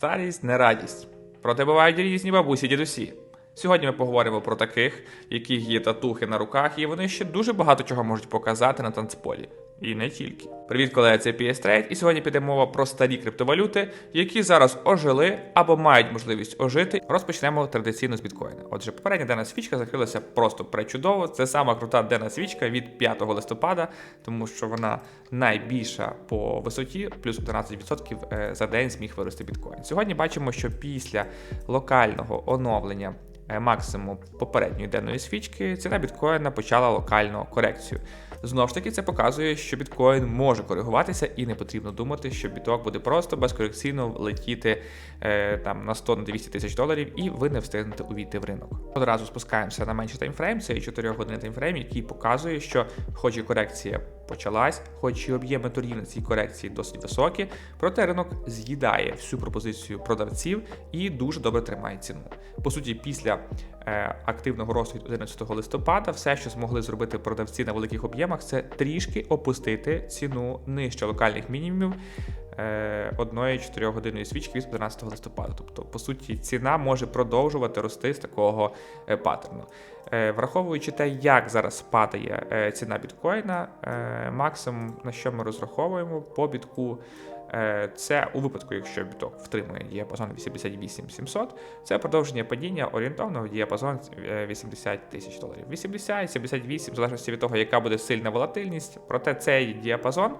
Старість не радість. Проте бувають різні бабусі дідусі. Сьогодні ми поговоримо про таких, яких є татухи на руках, і вони ще дуже багато чого можуть показати на танцполі. І не тільки. Привіт, колеги, це PS Trade, і сьогодні піде мова про старі криптовалюти, які зараз ожили або мають можливість ожити. Розпочнемо традиційно з біткоїна. Отже, попередня денна свічка закрилася просто пречудово. Це сама крута денна свічка від 5 листопада, тому що вона найбільша по висоті, плюс 11% е, за день зміг вирости біткоін. Сьогодні бачимо, що після локального оновлення е, максимуму попередньої денної свічки ціна біткоїна почала локальну корекцію. Знову ж таки, це показує, що біткоін може коригуватися, і не потрібно думати, що біток буде просто безкорекційно летіти е, там на 100 на 200 тисяч доларів, і ви не встигнете увійти в ринок. Одразу спускаємося на менший таймфрейм, це 4 години таймфрейм, який показує, що хоч і корекція почалась, хоч і об'єми торгів на цій корекції досить високі, проте ринок з'їдає всю пропозицію продавців і дуже добре тримає ціну. По суті, після е, активного росту від 11 листопада, все, що змогли зробити продавці на великих об'ємах, це трішки опустити ціну нижче локальних мінімумів. Е, Одної 4 годинної свічки від 11 листопада. Тобто, по суті, ціна може продовжувати рости з такого е, паттерну. Е, Враховуючи те, як зараз падає ціна біткоїна, максимум на що ми розраховуємо по бітку. Це у випадку, якщо біток втримує діапазон 88 700, це продовження падіння орієнтовно в діапазон е, 80 тисяч доларів. 80, 78, в залежності від того, яка буде сильна волатильність. Проте цей діапазон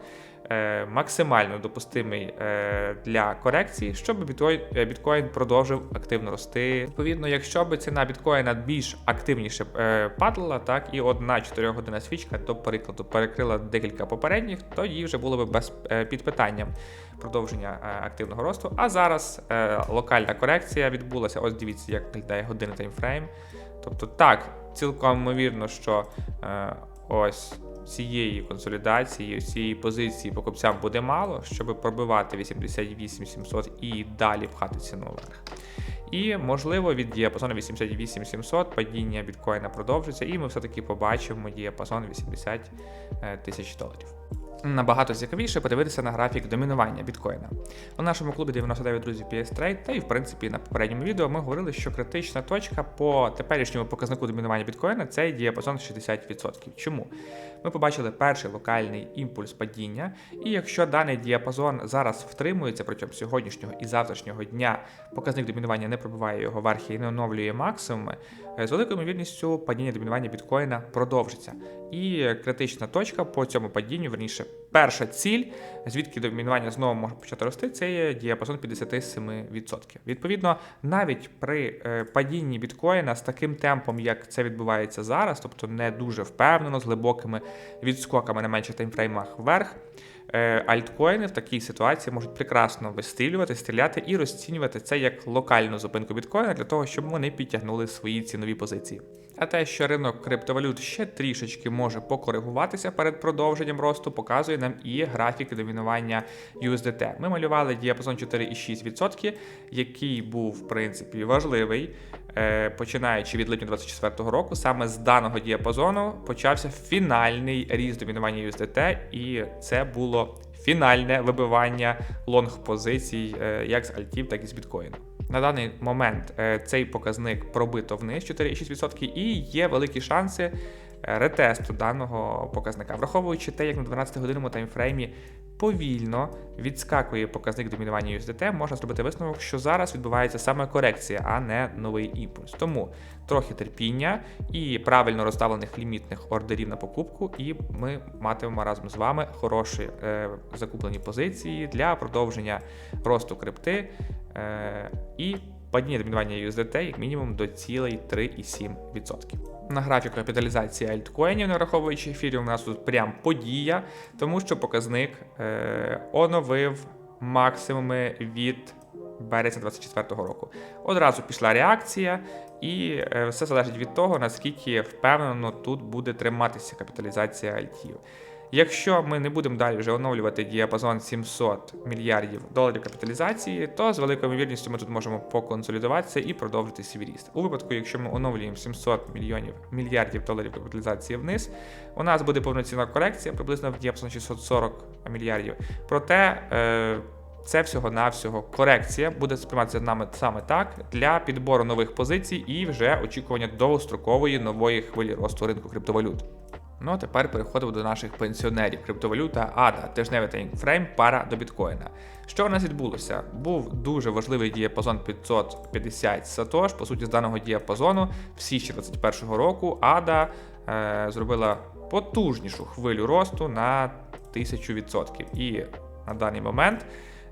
максимально допустимий е, для корекції, щоб біткоін, е, продовжив активно рости. Відповідно, якщо б ціна біткоїна більш активніше е, падала, так і одна 4 година свічка, до прикладу, перекрила декілька попередніх, то її вже було б без е, під питанням продовження е, активного росту. А зараз е, локальна корекція відбулася. Ось дивіться, як виглядає годинний таймфрейм. Тобто, так, цілком ймовірно, що е, ось цієї консолідації, цієї позиції покупцям буде мало, щоб пробивати 88 700 і далі пхати ціну вверх. І можливо від діапазону 88700 падіння біткоїна продовжиться, і ми все-таки побачимо діапазон 80 е, тисяч доларів. Набагато цікавіше подивитися на графік домінування біткоїна. У нашому клубі 99 друзів PS Trade, та і в принципі на попередньому відео ми говорили, що критична точка по теперішньому показнику домінування біткоїна це діапазон 60%. Чому? Ми побачили перший локальний імпульс падіння, і якщо даний діапазон зараз втримується протягом сьогоднішнього і завтрашнього дня, показник домінування не пробиває його верхи і не оновлює максимуми, е, з великою ймовірністю падіння домінування біткоїна продовжиться. І критична точка по цьому падінню, верніше, перша ціль, звідки домінування знову може почати рости, це є діапазон 57%. Відповідно, навіть при е, падінні біткоїна з таким темпом, як це відбувається зараз, тобто не дуже впевнено, з глибокими відскоками на менше таймфреймах вверх. Е, Альткоїни в такій ситуації можуть прекрасно вистрілювати, стріляти і розцінювати це як локальну зупинку біткоїна для того, щоб вони підтягнули свої цінові позиції. А те, що ринок криптовалют ще трішечки може покоригуватися перед продовженням росту, показує нам і графік домінування USDT. Ми малювали діапазон 4,6%, який був в принципі важливий. Е, Починаючи від липня 2024 року, саме з даного діапазону почався фінальний ріст домінування USDT, і це було фінальне вибивання лонг позицій е, як з альтів, так і з біткоїну. На даний момент е, цей показник пробито вниз 4,6% і є великі шанси ретесту даного показника. Враховуючи те, як на 12-годинному таймфреймі повільно відскакує показник домінування USDT, можна зробити висновок, що зараз відбувається саме корекція, а не новий імпульс. Тому трохи терпіння і правильно розставлених лімітних ордерів на покупку, і ми матимемо разом з вами хороші е, закуплені позиції для продовження росту крипти е, і падіння домінування USDT як мінімум до цілей 3,7%. На графіку капіталізації альткоїнів, не враховуючи ефірів, у нас тут прям подія, тому що показник е, оновив максимуми від березня 2024 року. Одразу пішла реакція, і е, все залежить від того, наскільки впевнено тут буде триматися капіталізація альтів. Якщо ми не будемо далі вже оновлювати діапазон 700 мільярдів доларів капіталізації, то з великою ймовірністю ми тут можемо поконсолідуватися і продовжити свій ріст. У випадку, якщо ми оновлюємо 700 мільйонів мільярдів доларів капіталізації вниз, у нас буде повноцінна корекція приблизно в діапазон 640 мільярдів. Проте е, це всього-навсього корекція буде сприйматися нами саме так для підбору нових позицій і вже очікування довгострокової нової хвилі росту ринку криптовалют. Ну а тепер переходимо до наших пенсіонерів. Криптовалюта ADA, тижневий таймфрейм, пара до біткоїна. Що у нас відбулося? Був дуже важливий діапазон 550 сатош. По суті, з даного діапазону в січні 2021 року ADA е, зробила потужнішу хвилю росту на 1000%. І на даний момент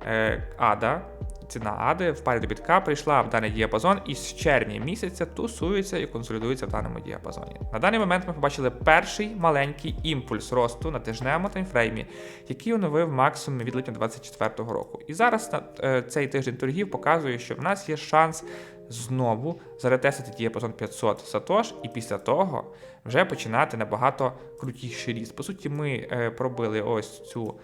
е, ADA ціна Ади в парі до бітка прийшла в даний діапазон і з червня місяця тусується і консолідується в даному діапазоні. На даний момент ми побачили перший маленький імпульс росту на тижневому таймфреймі, який оновив максимум від липня 2024 року. І зараз е, цей тиждень торгів показує, що в нас є шанс знову заретестити діапазон 500 сатош, і після того вже починати набагато крутіший ріст. По суті, ми е, пробили ось цю.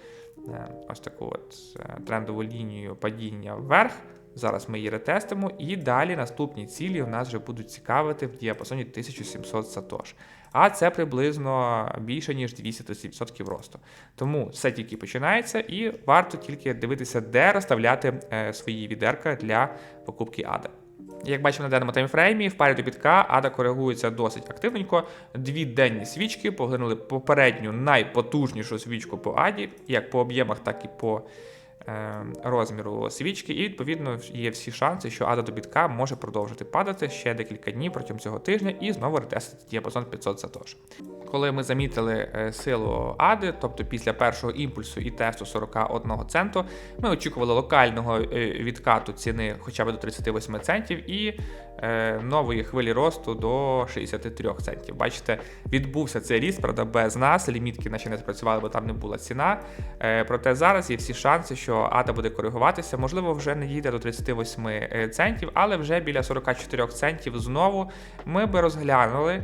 Е, ось таку от е, трендову лінію падіння вверх. Зараз ми її ретестимо, і далі наступні цілі у нас вже будуть цікавити в діапазоні 1700 сатош. А це приблизно більше ніж 200% росту. Тому все тільки починається, і варто тільки дивитися, де розставляти е, свої відерка для покупки АДА. Як бачимо на даному таймфреймі, в парі до бітка ада коригується досить активненько. Дві денні свічки поглинули попередню найпотужнішу свічку по аді, як по об'ємах, так і по розміру свічки. І відповідно є всі шанси, що ада до бітка може продовжити падати ще декілька днів протягом цього тижня і знову ретестити діапазон 500 сатош. Коли ми замітили е, силу ади, тобто після першого імпульсу і тесту 41 центу, ми очікували локального е, відкату ціни хоча б до 38 центів і е, нової хвилі росту до 63 центів. Бачите, відбувся цей ріст, правда, без нас. Лімітки наші не спрацювали, бо там не була ціна. Проте зараз є всі шанси, що ада буде коригуватися. Можливо, вже не їде до 38 центів, але вже біля 44 центів знову ми би розглянули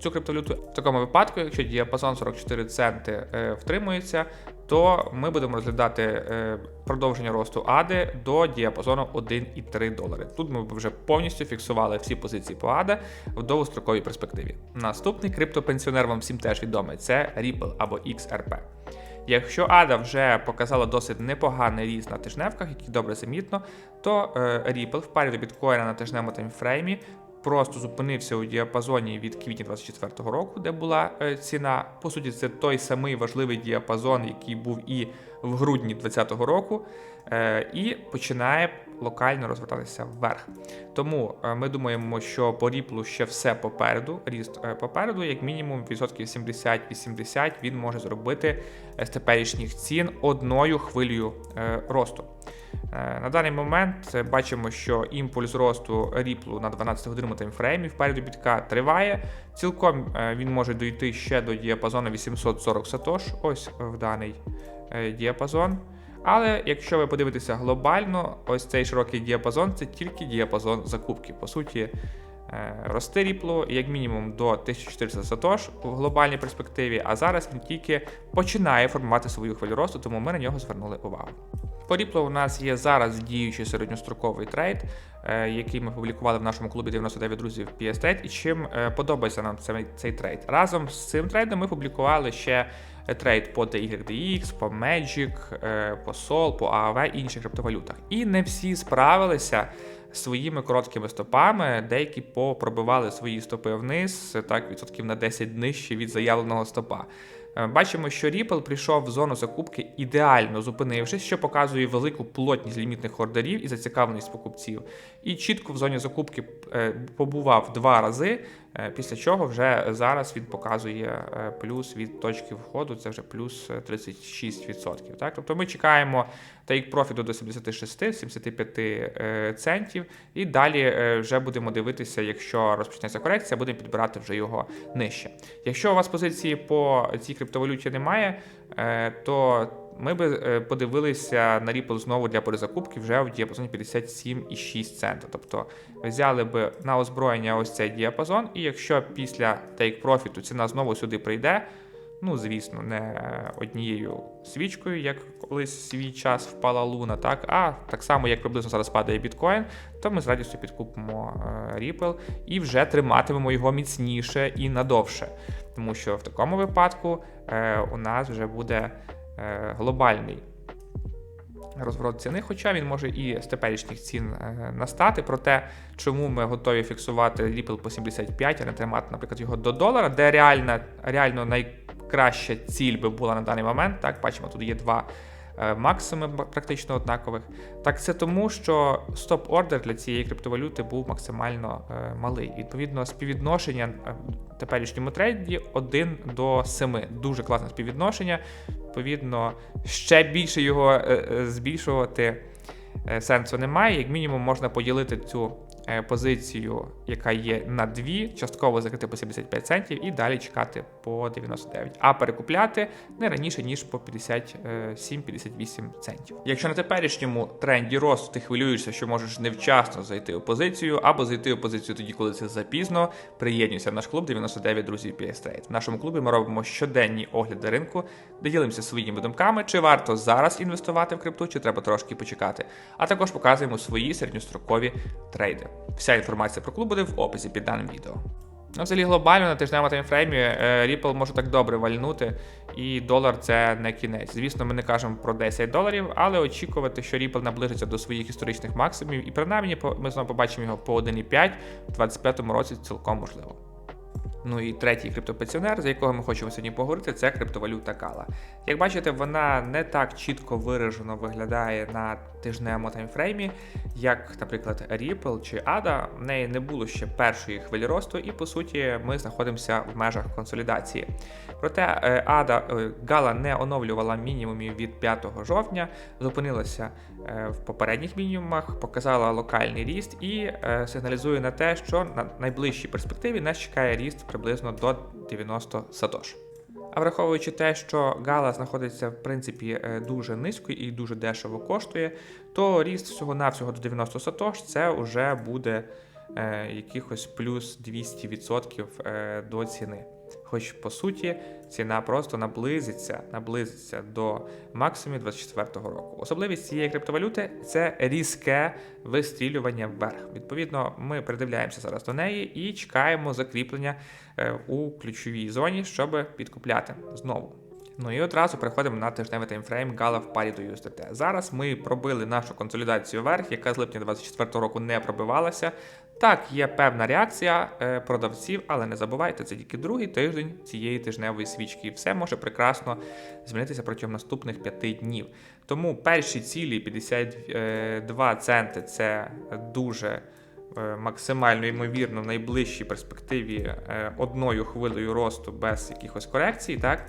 цю криптовалюту. В такому випадку, якщо діапазон 44 центи е, втримується, то ми будемо розглядати е, продовження росту АДИ до діапазону 1,3 долари. Тут ми вже повністю фіксували всі позиції по АДИ в довгостроковій перспективі. Наступний криптопенсіонер вам всім теж відомий це Ripple або XRP. Якщо Ада вже показала досить непоганий ріст на тижневках, який добре замітно, то е, Ripple в парі до біткоїна на тижневому таймфреймі просто зупинився у діапазоні від квітня 2024 року, де була е, ціна. По суті, це той самий важливий діапазон, який був і в грудні 2020 року, е, і починає локально розвертатися вверх. Тому е, ми думаємо, що по ріплу ще все попереду, ріст попереду, як мінімум відсотків 70-80 він може зробити з теперішніх цін одною хвилею росту. Е, на даний момент бачимо, що імпульс росту ріплу на 12 годинному таймфреймі в парі до бітка триває. Цілком е, він може дійти ще до діапазону 840 сатош, ось в даний е, діапазон. Але якщо ви подивитеся глобально, ось цей широкий діапазон це тільки діапазон закупки. По суті, росте ріпло як мінімум до 1400 сатош у глобальній перспективі, а зараз він тільки починає формувати свою хвилю росту, тому ми на нього звернули увагу. По Ripple у нас є зараз діючий середньостроковий трейд, е, який ми публікували в нашому клубі 99 друзів PS Trade, і чим е, подобається нам цей трейд. Разом з цим трейдом ми публікували ще трейд по DYDX, по Magic, е, по Sol, по AAV інших криптовалютах. І не всі справилися. Своїми короткими стопами деякі попробивали свої стопи вниз, так відсотків на 10 нижче від заявленого стопа. Е, бачимо, що Ripple прийшов в зону закупки ідеально зупинившись, що показує велику плотність лімітних ордерів і зацікавленість покупців. І чітко в зоні закупки е, побував два рази, е, після чого вже зараз він показує плюс від точки входу, це вже плюс 36%. Так? Тобто ми чекаємо take профіту до 76-75 центів, і далі вже будемо дивитися, якщо розпочнеться корекція, будемо підбирати вже його нижче. Якщо у вас позиції по цій криптовалюті немає, е, то ми би е, подивилися на Ripple знову для перезакупки вже в діапазоні 57,6 цента. Тобто взяли би на озброєння ось цей діапазон, і якщо після take profit ціна знову сюди прийде. Ну, звісно, не однією свічкою, як колись свій час впала луна, так, а так само, як приблизно зараз падає біткоін, то ми з радістю підкупимо е, Ripple і вже триматимемо його міцніше і надовше. Тому що в такому випадку е, у нас вже буде е, глобальний розворот ціни, хоча він може і з теперішніх цін е, настати. Проте, чому ми готові фіксувати Ripple по 75, а не тримати, наприклад, його до долара, де реальна, реально найкраща ціль би була на даний момент. Так, бачимо, тут є два е, максими практично однакових. Так, це тому, що стоп-ордер для цієї криптовалюти був максимально е, малий. Відповідно, співвідношення е, в теперішньому трейді 1 до 7. Дуже класне співвідношення. Відповідно, ще більше його е, е, збільшувати е, сенсу немає. Як мінімум, можна поділити цю позицію, яка є на дві, частково закрити по 75 центів і далі чекати по 99. А перекупляти не раніше, ніж по 57-58 центів. Якщо на теперішньому тренді росту ти хвилюєшся, що можеш невчасно зайти у позицію, або зайти у позицію тоді, коли це запізно, приєднуйся в наш клуб 99 друзів Trade. В нашому клубі ми робимо щоденні огляди ринку, де ділимося своїми думками, чи варто зараз інвестувати в крипту, чи треба трошки почекати. А також показуємо свої середньострокові трейди. Вся інформація про клуб буде в описі під даним відео. Ну, взагалі глобально на тижневому таймфреймі е, Ripple може так добре вальнути, і долар це не кінець. Звісно, ми не кажемо про 10 доларів, але очікувати, що Ripple наближиться до своїх історичних максимумів, і принаймні ми знову побачимо його по 1,5 в 2025 році цілком можливо. Ну і третій криптопенсіонер, за якого ми хочемо сьогодні поговорити, це криптовалюта Кала. Як бачите, вона не так чітко виражено виглядає на тижневому таймфреймі, як, наприклад, Ripple чи ADA. В неї не було ще першої хвилі росту, і по суті ми знаходимося в межах консолідації. Проте е, ADA, е, Gala не оновлювала мінімумів від 5 жовтня, зупинилася е, в попередніх мінімумах, показала локальний ріст і е, сигналізує на те, що на найближчій перспективі нас чекає ріст приблизно до 90 сатош. А враховуючи те, що Гала знаходиться в принципі е, дуже низько і дуже дешево коштує, то ріст всього-навсього до 90 сатош це вже буде якихось плюс 200% е, до ціни. Хоч по суті ціна просто наблизиться, наблизиться до максимумів 2024 року. Особливість цієї криптовалюти це різке вистрілювання вверх. Відповідно, ми придивляємося зараз до неї і чекаємо закріплення е, у ключовій зоні, щоб підкупляти знову. Ну і одразу переходимо на тижневий таймфрейм Gala в парі до USDT. Зараз ми пробили нашу консолідацію вверх, яка з липня 2024 року не пробивалася. Так, є певна реакція е, продавців, але не забувайте, це тільки другий тиждень цієї тижневої свічки, і все може прекрасно змінитися протягом наступних п'яти днів. Тому перші цілі 52 центи це дуже е, максимально ймовірно в найближчій перспективі е, одною хвилею росту без якихось корекцій, так?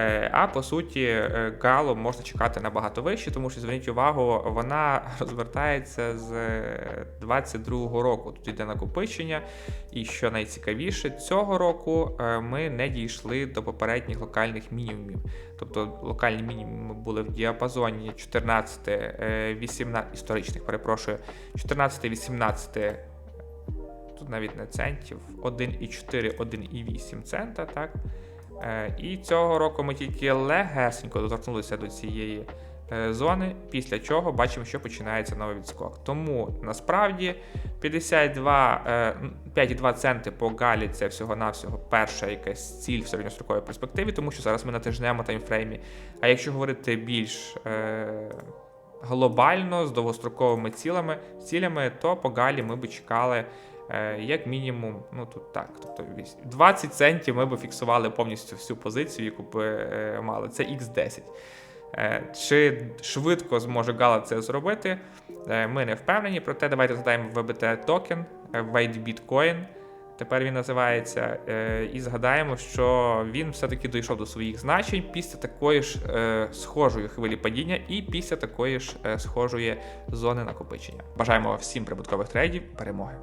Е, А по суті, е, Гало можна чекати набагато вище, тому що зверніть увагу, вона розвертається з 22-го року. Тут йде накопичення, і що найцікавіше, цього року е, ми не дійшли до попередніх локальних мінімумів. Тобто локальні мінімуми були в діапазоні 14, е, 18 історичних, перепрошую, 14-18 тут навіть не центів, 1,4, 1,8 цента, так? Е, І цього року ми тільки легесенько доторкнулися до цієї е, зони, після чого бачимо, що починається новий відскок. Тому насправді 52, е, 5,2 центи по галі це всього-навсього перша якась ціль в середньостроковій перспективі, тому що зараз ми на тижневому таймфреймі. А якщо говорити більш глобально з довгостроковими цілями, цілями, то по галі ми би чекали. Е, Як мінімум, ну тут так, тобто вісь- 20 центів ми б фіксували повністю всю позицію, яку б е, мали. Це X10. Е, Чи швидко зможе Гала це зробити? Ми не впевнені. Проте давайте згадаємо VBT токен, White Bitcoin. Тепер він називається, і згадаємо, що він все-таки дійшов до своїх значень після такої ж схожої хвилі падіння і після такої ж схожої зони накопичення. Бажаємо всім прибуткових трейдів, перемоги!